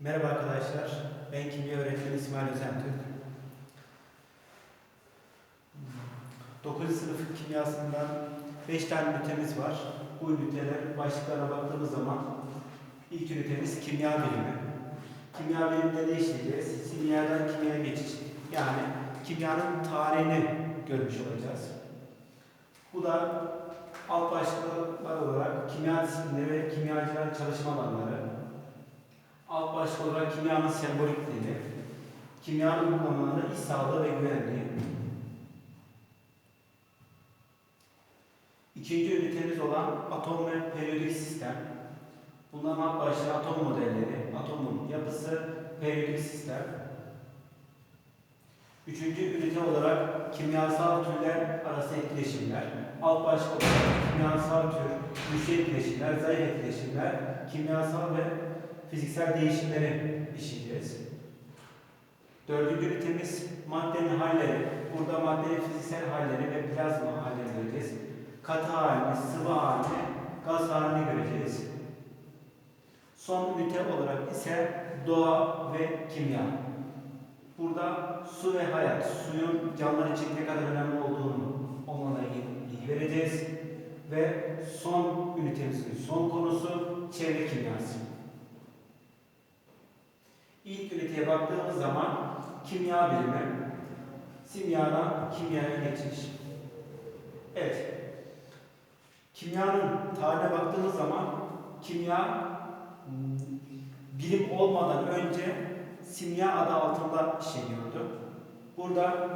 Merhaba arkadaşlar, ben kimya öğretmeni İsmail Özentürk. 9. sınıf kimyasından 5 tane ünitemiz var. Bu üniteler başlıklarına baktığımız zaman ilk ünitemiz kimya bilimi. Kimya biliminde ne işleyeceğiz? Kimyadan kimyaya geçiş. Yani kimyanın tarihini görmüş olacağız. Bu da alt başlıklar olarak kimya disiplinleri ve kimyacıların çalışma alanları, Alt başlık olarak kimyanın sembolikliği, kimyanın uygulamalarında iş sağlığı ve güvenliği. İkinci ünitemiz olan atom ve periyodik sistem. Bunların alt başlığı atom modelleri, atomun yapısı, periyodik sistem. Üçüncü ünite olarak kimyasal türler arası etkileşimler. Alt başlık olarak kimyasal tür, güçlü etkileşimler, zayıf etkileşimler, kimyasal ve fiziksel değişimleri işleyeceğiz. Dördüncü ünitemiz maddenin halleri. Burada maddenin fiziksel halleri ve plazma hallerini göreceğiz. Katı halini, sıvı halini, gaz halini göreceğiz. Son ünite olarak ise doğa ve kimya. Burada su ve hayat, suyun canlılar için ne kadar önemli olduğunu onunla ilgili vereceğiz. Ve son ünitemizin son konusu Baktığımız zaman kimya bilimi, simyadan kimyaya geçiş. Evet. Kimyanın tarihine baktığımız zaman kimya bilim olmadan önce simya adı altında işleniyordu. Burada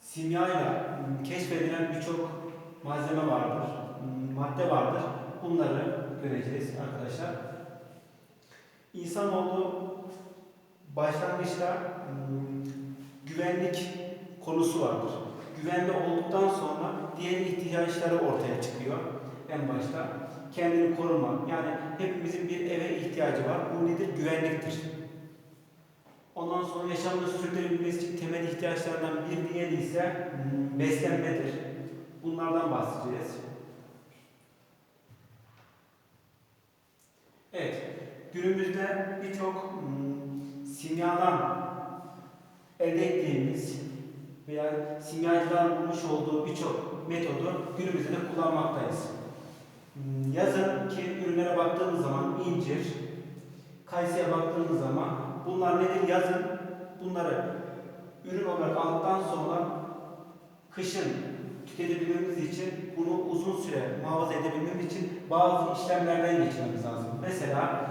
simyayla hmm, keşfedilen birçok malzeme vardır, hmm, madde vardır. Bunları göreceğiz arkadaşlar. İnsanoğlu başlangıçta hmm, güvenlik konusu vardır. Güvenli olduktan sonra diğer ihtiyaçları ortaya çıkıyor en başta. Kendini koruma. Yani hepimizin bir eve ihtiyacı var. Bu nedir? Güvenliktir. Ondan sonra yaşamını sürdürebilmesi için temel ihtiyaçlardan bir diğeri ise hmm, beslenmedir. Bunlardan bahsedeceğiz. Evet, günümüzde birçok hmm, simyadan elde ettiğimiz veya simyacıların bulmuş olduğu birçok metodu günümüzde de kullanmaktayız. Hmm, Yazın ki ürünlere baktığımız zaman incir, kayısıya baktığımız zaman bunlar nedir? Yazın bunları ürün olarak aldıktan sonra kışın tüketebilmemiz için bunu uzun süre muhafaza edebilmemiz için bazı işlemlerden geçmemiz lazım. Mesela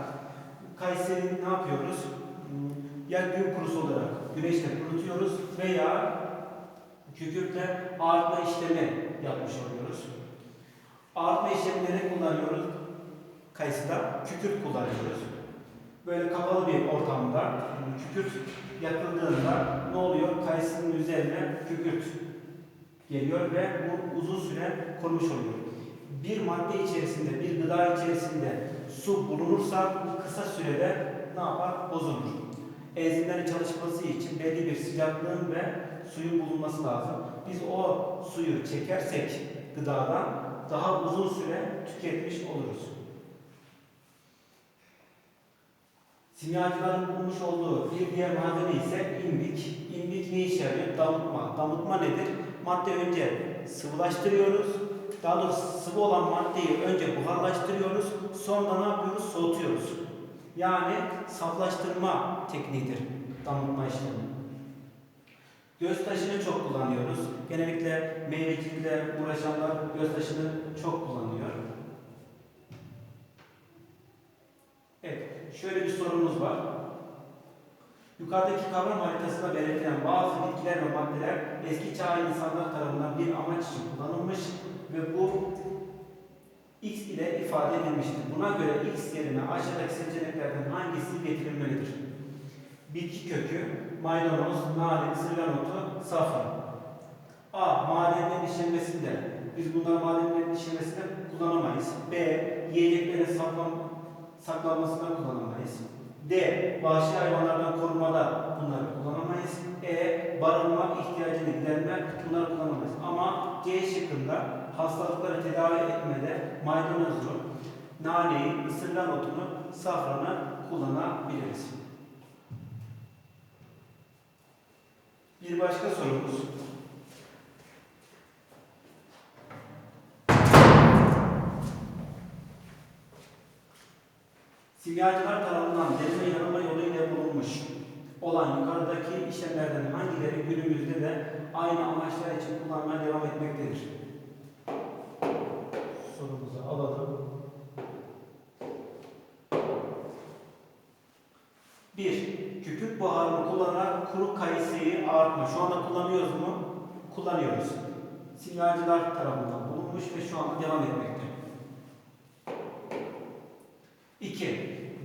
Kayseri'yi ne yapıyoruz? Ya gün kurusu olarak güneşte kurutuyoruz veya kükürtle ağartma işlemi yapmış oluyoruz. Ağartma işlemleri kullanıyoruz. Kayısıda kükürt kullanıyoruz. Böyle kapalı bir ortamda kükürt yakıldığında ne oluyor? Kayısının üzerine kükürt geliyor ve bu uzun süre korumuş oluyor. Bir madde içerisinde, bir gıda içerisinde su bulunursa kısa sürede ne yapar? Bozulur. Enzimlerin çalışması için belli bir sıcaklığın ve suyun bulunması lazım. Biz o suyu çekersek gıdadan daha uzun süre tüketmiş oluruz. Simyacıların bulmuş olduğu bir diğer malzeme ise imbik. İmbik ne işe yarıyor? Damıtma. Damıtma nedir? Madde önce sıvılaştırıyoruz. Daha doğrusu sıvı olan maddeyi önce buharlaştırıyoruz. Sonra ne yapıyoruz? Soğutuyoruz. Yani saflaştırma tekniğidir damıtma işlemi. Göz taşını çok kullanıyoruz. Genellikle meyvecilikle uğraşanlar göz taşını çok kullanıyor. Evet, şöyle bir sorumuz var. Yukarıdaki kavram haritasında belirtilen bazı bitkiler ve maddeler eski çağ insanlar tarafından bir amaç için kullanılmış ve bu X ile ifade edilmiştir. Buna göre X yerine aşağıdaki seçeneklerden hangisi getirilmelidir? Bitki kökü, maydanoz, nane, ısırgan otu, safran. A. Madenlerin işlenmesinde. Biz bunları madenlerin işlenmesinde kullanamayız. B. Yiyeceklerin saklan, saklanmasında kullanamayız. D. Vahşi hayvanlardan korumada bunları kullanamayız. E. Barınma ihtiyacını giderme bunları kullanamayız. Ama C şıkkında hastalıkları tedavi etmede maydanozu, naneyi, ısırgan otunu safranı kullanabiliriz. Bir başka sorumuz. Simyacılar tarafından deneme yanılma yoluyla bulunmuş olan yukarıdaki işlemlerden hangileri günümüzde de aynı amaçlar için kullanmaya devam etmektedir? Sorumuzu alalım. Bir, kükürt buharını kullanarak kuru kayısıyı ağartma. Şu anda kullanıyoruz mu? Kullanıyoruz. Simyacılar tarafından bulunmuş ve şu anda devam etmekte. 2.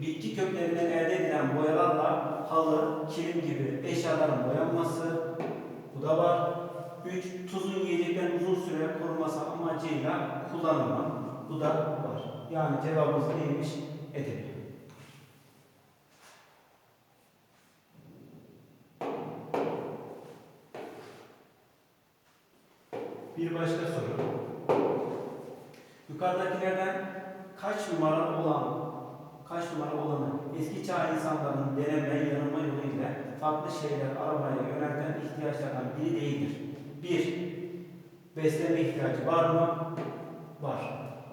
Bitki köklerinden elde edilen boyalarla halı, kilim gibi eşyaların boyanması. Bu da var. 3. Tuzun yiyeceklerin uzun süre koruması amacıyla kullanımı. Bu da var. Yani cevabımız neymiş? Edebi. Bir başka soru. Yukarıdakilerden kaç numara olan kaç numara olanı eski çağ insanların deneme, yanılma yoluyla farklı şeyler aramaya yönelten ihtiyaçlardan biri değildir. 1. Beslenme ihtiyacı var mı? Var.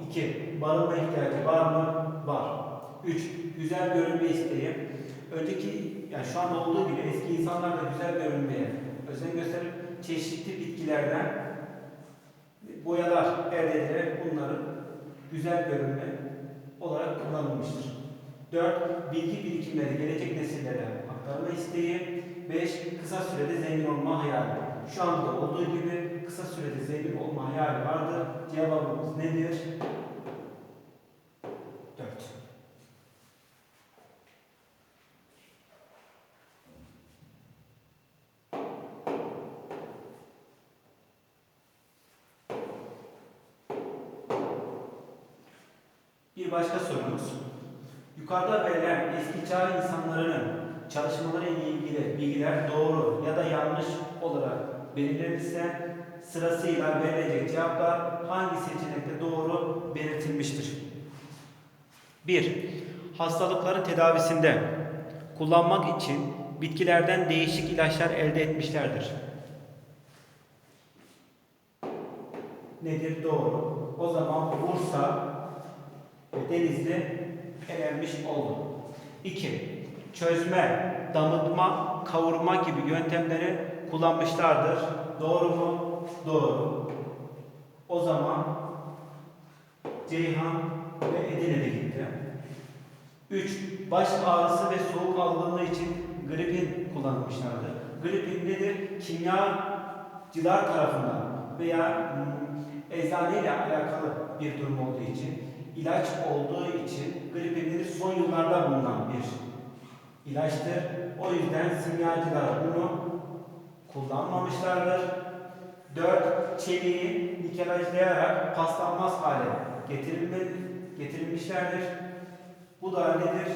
2. Barınma ihtiyacı var mı? Var. 3. Güzel görünme isteği. Önceki, yani şu anda olduğu gibi eski insanlar da güzel görünmeye özen gösterip çeşitli bitkilerden boyalar elde edilerek bunların güzel görünme olarak kullanılmıştır. 4. Bilgi birikimleri gelecek nesillere aktarma isteği. 5. Kısa sürede zengin olma hayali. Şu anda olduğu gibi kısa sürede zengin olma hayali vardır. Cevabımız nedir? 4. Bir başka sorumuz. Yukarıda verilen eski çağ insanlarının çalışmaları ile ilgili bilgiler doğru ya da yanlış olarak belirlenirse sırasıyla verilecek cevaplar hangi seçenekte doğru belirtilmiştir? 1. Hastalıkların tedavisinde kullanmak için bitkilerden değişik ilaçlar elde etmişlerdir. Nedir? Doğru. O zaman Bursa ve Denizli elenmiş oldu. 2. Çözme, damıtma, kavurma gibi yöntemleri kullanmışlardır. Doğru mu? Doğru. O zaman Ceyhan ve Edirne'de gitti. 3. Baş ağrısı ve soğuk algınlığı için gripin kullanmışlardır. Gripin nedir? Kimyacılar tarafından veya hmm, eczaneyle alakalı bir durum olduğu için ilaç olduğu için gripin nedir? Son yıllarda bulunan bir ilaçtır. O yüzden simyacılar bunu kullanmamışlardır. 4. Çeliği nikelajlayarak paslanmaz hale getirilmişlerdir. Bu da nedir?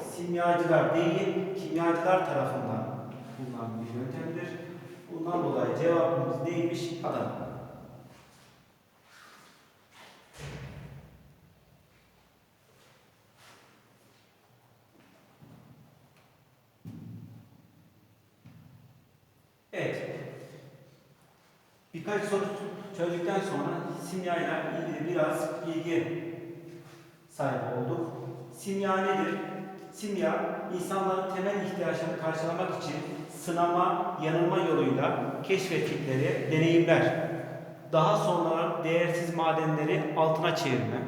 Simyacılar değil, kimyacılar tarafından bulunan bir yöntemdir. Bundan dolayı cevabımız neymiş? Adana. Evet. Birkaç soru çözdükten sonra simya ile ilgili biraz bilgi sahibi olduk. Simya nedir? Simya, insanların temel ihtiyaçlarını karşılamak için sınama, yanılma yoluyla keşfettikleri deneyimler. Daha sonra değersiz madenleri altına çevirme,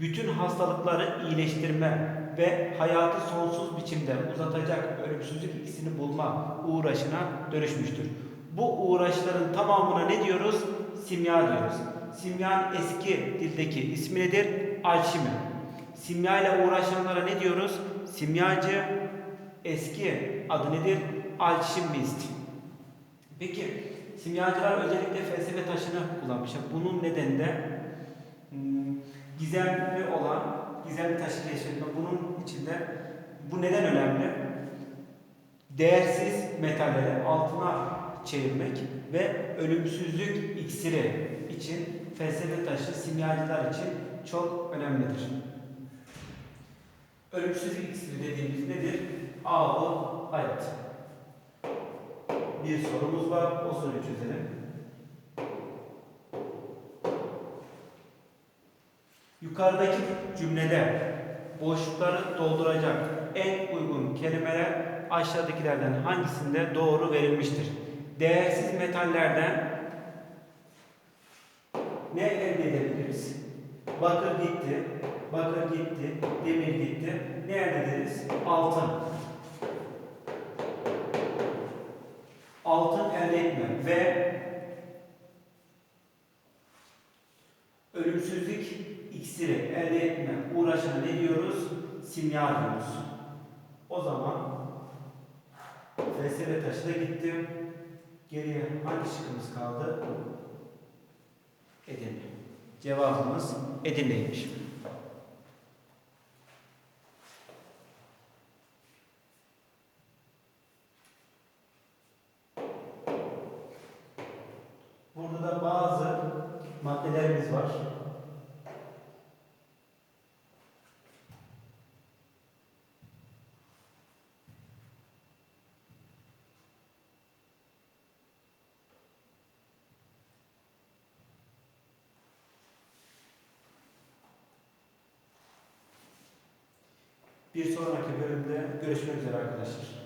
bütün hastalıkları iyileştirme ve hayatı sonsuz biçimde uzatacak ölümsüzlük ikisini bulma uğraşına dönüşmüştür. Bu uğraşların tamamına ne diyoruz? Simya diyoruz. Simyanın eski dildeki ismi nedir? Alşimi. Simya ile uğraşanlara ne diyoruz? Simyacı. Eski adı nedir? Alşimist. Peki simyacılar özellikle felsefe taşını kullanmışlar. Bunun nedeni de hmm, gizemli olan gizemli taşı keşfetme. Bunun içinde bu neden önemli? Değersiz metalleri altına çevirmek ve ölümsüzlük iksiri için felsefe taşı simyacılar için çok önemlidir. Ölümsüzlük iksiri dediğimiz nedir? Ağlı hayat. Bir sorumuz var, o soruyu çözelim. Yukarıdaki cümlede boşlukları dolduracak en uygun kelimeler aşağıdakilerden hangisinde doğru verilmiştir? Değersiz metallerden ne elde edebiliriz? Bakır gitti, bakır gitti, demir gitti. Ne elde ederiz? Altın. Altın elde etme ve ölümsüzlük iksiri elde etme uğraşına ne diyoruz? Simya diyoruz. O zaman felsefe taşı da gitti. Geriye hangi şıkkımız kaldı? Edirne. Cevabımız Edirne'ymiş. Burada da bazı maddelerimiz var. Bir sonraki bölümde görüşmek üzere arkadaşlar.